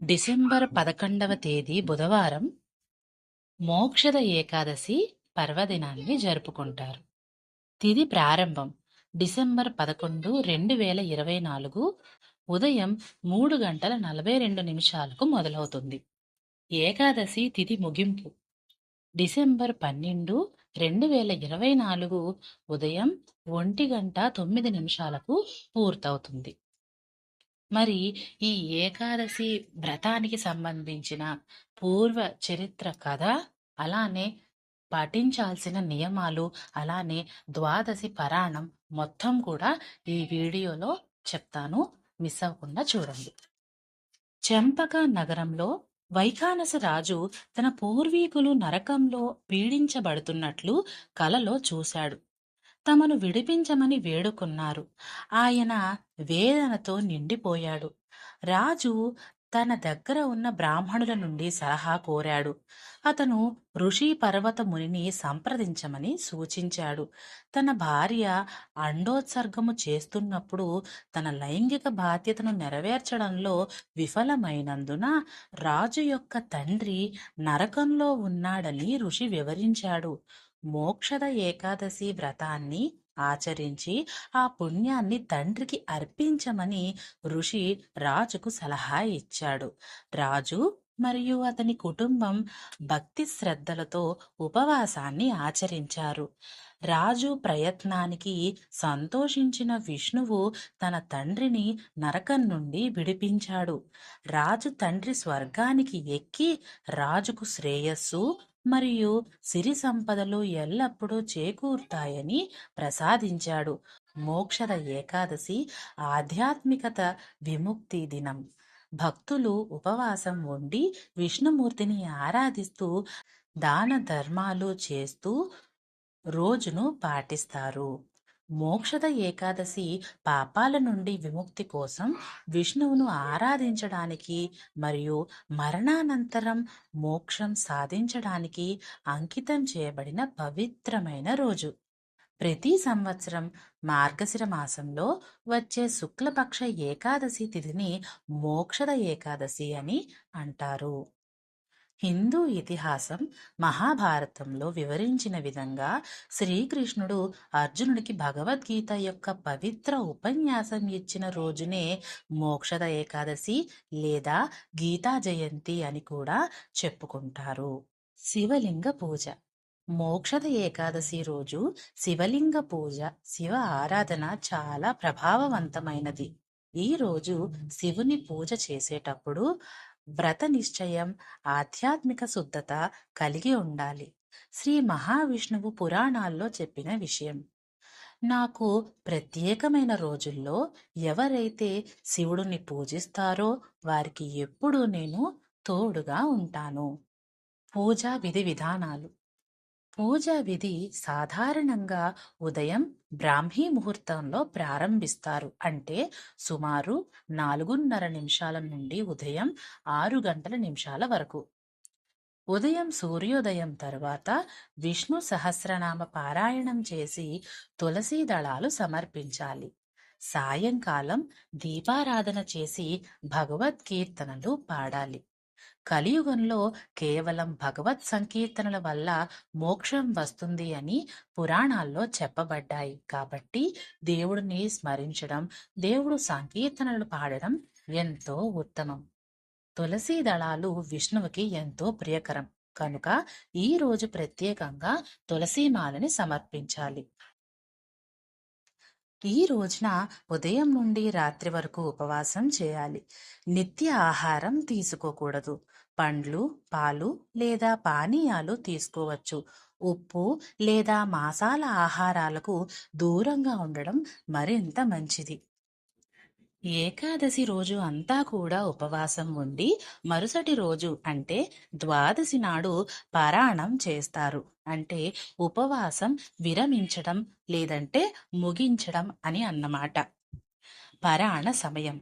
December పదకొండవ తేదీ బుధవారం మోక్షద ఏకాదశి పర్వదినాన్ని జరుపుకుంటారు. తిది ప్రారంభం డిసెంబర్ పదకొండు రెండు వేల ఇరవై నాలుగు ఉదయం మూడు గంటల నలభై రెండు నిమిషాలకు మొదలవుతుంది. ఏకాదశి తిది ముగింపు డిసెంబర్ పన్నెండు రెండు వేల ఇరవై నాలుగు ఉదయం ఒంటి గంట తొమ్మిది నిమిషాలకు పూర్తవుతుంది. మరి ఈ ఏకాదశి వ్రతానికి సంబంధించిన పూర్వ చరిత్ర కథ అలానే పాటించాల్సిన నియమాలు అలానే ద్వాదశి పరాణం మొత్తం కూడా ఈ వీడియోలో చెప్తాను. మిస్ అవ్వకుండా చూడండి. చెంపక నగరంలో వైఖానస రాజు తన పూర్వీకులు నరకంలో పీడించబడుతున్నట్లు కలలో చూశాడు. తమను విడిపించమని వేడుకున్నారు. ఆయన వేదనతో నిండిపోయాడు. రాజు తన దగ్గర ఉన్న బ్రాహ్మణుల నుండి సలహా కోరాడు. అతను ఋషి పర్వత మునిని సంప్రదించమని సూచించాడు. తన భార్య అండోత్సర్గము చేస్తున్నప్పుడు తన లైంగిక బాధ్యతను నెరవేర్చడంలో విఫలమైనందున రాజు యొక్క తండ్రి నరకంలో ఉన్నాడని ఋషి వివరించాడు. మోక్షద ఏకాదశి వ్రతాన్ని ఆచరించి ఆ పుణ్యాన్ని తండ్రికి అర్పించమని ఋషి రాజుకు సలహా ఇచ్చాడు. రాజు మరియు అతని కుటుంబం భక్తి శ్రద్ధలతో ఉపవాసాన్ని ఆచరించారు. రాజు ప్రయత్నానికి సంతోషించిన విష్ణువు తన తండ్రిని నరకం నుండి విడిపించాడు. రాజు తండ్రి స్వర్గానికి ఎక్కి రాజుకు శ్రేయస్సు మరియు సిరి సంపదలు ఎల్లప్పుడూ చేకూరుతాయని ప్రసాదించాడు. మోక్షద ఏకాదశి ఆధ్యాత్మికత విముక్తి దినం. భక్తులు ఉపవాసం ఉండి విష్ణుమూర్తిని ఆరాధిస్తూ దాన ధర్మాలు చేస్తూ రోజును పాటిస్తారు. మోక్షద ఏకాదశి పాపాల నుండి విముక్తి కోసం విష్ణువును ఆరాధించడానికి మరియు మరణానంతరం మోక్షం సాధించడానికి అంకితం చేయబడిన పవిత్రమైన రోజు. ప్రతి సంవత్సరం మార్గశిర మాసంలో వచ్చే శుక్లపక్ష ఏకాదశి తిథిని మోక్షద ఏకాదశి అని అంటారు. హిందూ ఇతిహాసం మహాభారతంలో వివరించిన విధంగా శ్రీకృష్ణుడు అర్జునుడికి భగవద్గీత యొక్క పవిత్ర ఉపన్యాసం ఇచ్చిన రోజునే మోక్షద ఏకాదశి లేదా గీతా జయంతి అని కూడా చెప్పుకుంటారు. శివలింగ పూజ. మోక్షద ఏకాదశి రోజు శివలింగ పూజ శివ ఆరాధన చాలా ప్రభావవంతమైనది. ఈ రోజు శివుని పూజ చేసేటప్పుడు వ్రత నిశ్చయం ఆధ్యాత్మిక శుద్ధత కలిగి ఉండాలి. శ్రీ మహావిష్ణువు పురాణాల్లో చెప్పిన విషయం. నాకు ప్రత్యేకమైన రోజుల్లో ఎవరైతే శివుడిని పూజిస్తారో వారికి ఎప్పుడూ నేను తోడుగా ఉంటాను. పూజా విధి విధానాలు. పూజా విధి సాధారణంగా ఉదయం బ్రాహ్మీ ముహూర్తంలో ప్రారంభిస్తారు. అంటే సుమారు నాలుగున్నర నిమిషాల నుండి ఉదయం ఆరు గంటల నిమిషాల వరకు. ఉదయం సూర్యోదయం తర్వాత విష్ణు సహస్రనామ పారాయణం చేసి తులసీ దళాలు సమర్పించాలి. సాయంకాలం దీపారాధన చేసి భగవద్కీర్తనలు పాడాలి. కలియుగంలో కేవలం భగవత్ సంకీర్తనల వల్ల మోక్షం వస్తుంది అని పురాణాల్లో చెప్పబడ్డాయి. కాబట్టి దేవుడిని స్మరించడం దేవుడు సంకీర్తనలు పాడడం ఎంతో ఉత్తమం. తులసీ దళాలు విష్ణువుకి ఎంతో ప్రియకరం. కనుక ఈ రోజు ప్రత్యేకంగా తులసీమాలని సమర్పించాలి. ఈ రోజున ఉదయం నుండి రాత్రి వరకు ఉపవాసం చేయాలి. నిత్య ఆహారం తీసుకోకూడదు. పండ్లు పాలు లేదా పానీయాలు తీసుకోవచ్చు. ఉప్పు లేదా మాసాల ఆహారాలకు దూరంగా ఉండడం మరింత మంచిది. ఏకాదశి రోజు అంతా కూడా ఉపవాసం ఉండి మరుసటి రోజు అంటే ద్వాదశి నాడు పారాయణం చేస్తారు. అంటే ఉపవాసం విరమించడం లేదంటే ముగించడం అని అన్నమాట. పరాణ సమయం.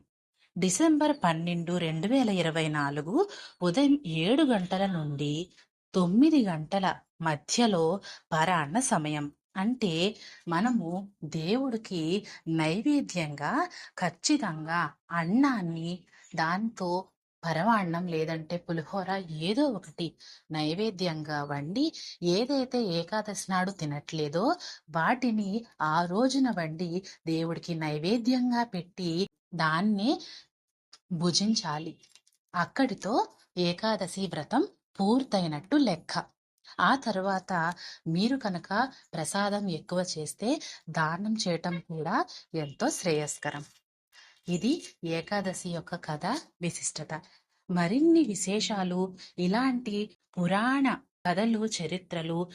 డిసెంబర్ పన్నెండు రెండు వేల ఇరవై నాలుగు ఉదయం ఏడు గంటల నుండి తొమ్మిది గంటల మధ్యలో పరాణ సమయం. అంటే మనము దేవుడికి నైవేద్యంగా ఖచ్చితంగా అన్నాన్ని దాంతో పరమాన్నం లేదంటే పులిహోర ఏదో ఒకటి నైవేద్యంగా వండి ఏదైతే ఏకాదశి నాడు తినట్లేదో వాటిని ఆ రోజున వండి దేవుడికి నైవేద్యంగా పెట్టి దాన్ని భుజించాలి. అక్కడితో ఏకాదశి వ్రతం పూర్తయినట్టు లెక్క. ఆ తర్వాత మీరు కనుక ప్రసాదం ఎక్కువ చేస్తే దానం చేయటం కూడా ఎంతో శ్రేయస్కరం. ఇది ఏకాదశి యొక్క కథ విశిష్టత. మరిన్ని విశేషాలు ఇలాంటి పురాణ కథలు చరిత్రలు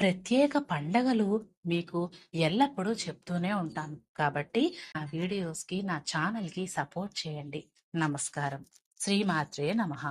ప్రత్యేక పండగలు మీకు ఎల్లప్పుడూ చెప్తూనే ఉంటాను. కాబట్టి నా వీడియోస్కి నా ఛానల్కి సపోర్ట్ చేయండి. నమస్కారం. శ్రీమాత్రే నమః.